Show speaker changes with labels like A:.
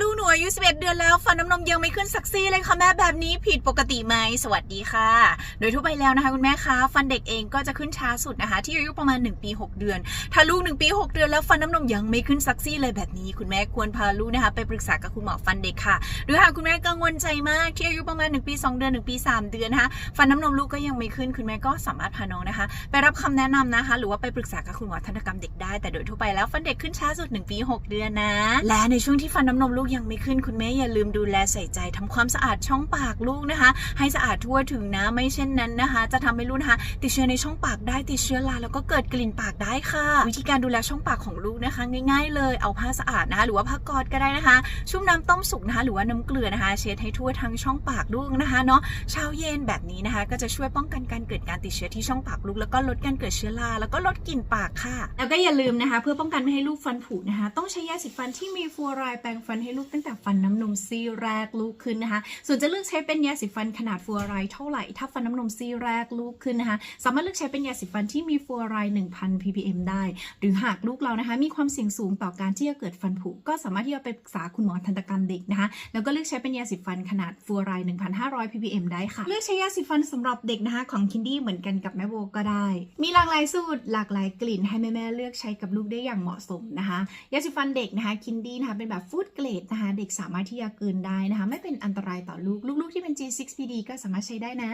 A: ลูกหนูอายุ 11 เดือนแล้ว ฟันน้ำนมยังไม่ขึ้นสักซี่เลยค่ะแม่แบบนี้ผิดปกติไหมสวัสดีค่ะ โดยทั่วไปแล้วนะคะคุณแม่คะฟันเด็กเองก็จะขึ้นช้าสุดนะคะ ที่อายุประมาณ 1 ปี 6 เดือน ถ้าลูก 1 ปี 6 เดือนแล้วฟันน้ำนมยังไม่ขึ้นสักซี่เลยแบบนี้ คุณแม่ควรพาลูกนะคะ ไปปรึกษากับคุณหมอฟันเด็กค่ะ หรือหากคุณแม่กังวลใจมากที่อายุประมาณ 1 ปี 2 เดือน 1 ปี 3 เดือนนะคะฟันน้ำนมลูกก็ยังไม่ขึ้นคุณแม่ก็สามารถพาน้องนะคะ ไปรับคำแนะนำนะคะ หรือว่าไปปรึกษากับคุณหมอทันตกรรมเด็กได้แต่โดยทั่วไปแล้วฟันเด็กขึ้นช้าสุด 1 ปี 6 เดือนนะ และในช่วงที่ฟันน้ำนมลูกยังไม่ขึ้นคุณแม่อย่าลืมดูแลใส่ใจทำความสะอาดช่องปากลูกนะคะ ให้สะอาดทั่วถึงนะไม่เช่นนั้นนะคะ จะทำให้ลูกนะคะ ติดเชื้อในช่องปากได้ติดเชื้อราแล้วก็เกิดกลิ่นปากได้ค่ะ วิธีการดูแลช่องปากของลูกนะคะ ง่าย ๆ เลยเอาผ้าสะอาดนะคะหรือว่าผ้ากอดก็ได้นะคะ ชุ่มน้ำต้มสุกนะคะหรือว่าน้ำเกลือนะคะ เช็ดให้ทั่วทั้งช่องปากลูกนะคะเนาะเช้าเย็นแบบนี้นะคะ ก็จะช่วยป้องกันการเกิดการติดเชื้อที่ช่องปากลูกแล้วก็ลดการเกิดเชื้อราแล้วก็ลดกลิ่นปากค่ะ แล้วก็อย่าลืมนะคะ เพื่อป้องกันไม่ให้ลูกฟันผุนะคะ ต้องใช้ยาสีฟันที่มีฟลูอไรด์แปรงฟันให้ลูกตั้งแต่ฟันน้ำนมซี่แรกลูกขึ้นนะคะ ส่วนจะเลือกใช้เป็นยาสีฟันขนาดฟลูอไรเท่าไหร่ถ้าฟันน้ำนมซี่แรกลูกขึ้นนะคะ สามารถเลือกใช้เป็นยาสีฟันที่มีฟลูอไร1,000 ppm ได้ หรือหากลูกเรานะคะมีความเสี่ยงสูงต่อการที่จะเกิดฟันผุก็สามารถที่จะไปปรึกษาคุณหมอทันตกรรมเด็กนะคะ แล้วก็เลือกใช้เป็นยาสีฟันขนาดฟลูอไร1,500 ppm ได้ค่ะ เลือกใช้ยาสีฟันสำหรับเด็กนะคะของคินดี้เหมือนกันกับแม่โบก็ได้ มีหลากหลายสูตรหลากหลายกลิ่นให้แม่ๆเลือกใช้กับลูกได้อย่างเหมาะสมนะคะ ยาสีฟันเด็กนะคะคินดี้นะคะเป็นแบบฟู้ดเกรดนะคะ เด็กสามารถที่จะกลืนได้นะคะ ไม่เป็นอันตรายต่อลูก ลูกๆที่เป็น G6PD ก็สามารถใช้ได้นะ